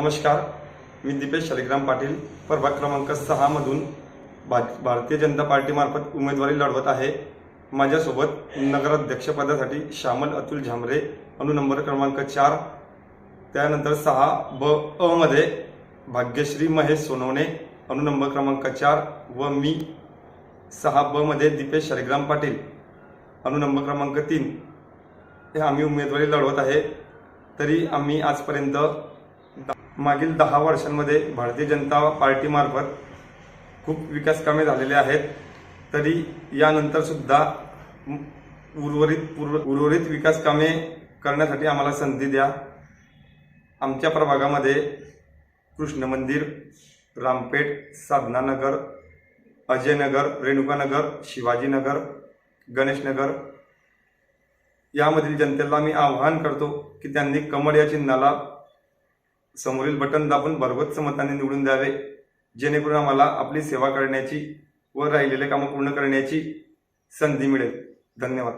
नमस्कार. मी दीपेश शालिग्राम पाटील. प्रभाग क्रमांक सहामधून भा भारतीय जनता पार्टीमार्फत उमेदवारी लढवत आहे. माझ्यासोबत नगराध्यक्षपदासाठी श्यामल अतुल झांबरे अनुनंबर क्रमांक चार त्यानंतर सहा ब अ मध्ये भाग्यश्री महेश सोनवणे अनुनंबर क्रमांक चार व मी सहा ब मध्ये दीपेश शालिग्राम पाटील अनुनंबर क्रमांक तीन. हे आम्ही उमेदवारी लढवत आहे. तरी आम्ही आजपर्यंत मागील दहा वर्षांमध्ये भारतीय जनता पार्टीमार्फत खूप विकास कामे झालेले आहेत. तरी यानंतर सुद्धा उर्वरित पूर्व उर्वरित विकास कामे करण्यासाठी आम्हाला संधी द्या. आमच्या प्रभागामध्ये कृष्ण मंदिर रामपेठ साधनानगर अजयनगर रेणुकानगर शिवाजीनगर गणेशनगर. यामधील जनतेला मी आवाहन करतो की त्यांनी कमळ या चिन्हाला समोरील बटन दाबून भरगच्च मताने निवडून द्यावे. जेणेकरून आम्हाला आपली सेवा करण्याची व राहिलेले कामं पूर्ण करण्याची संधी मिळेल. धन्यवाद.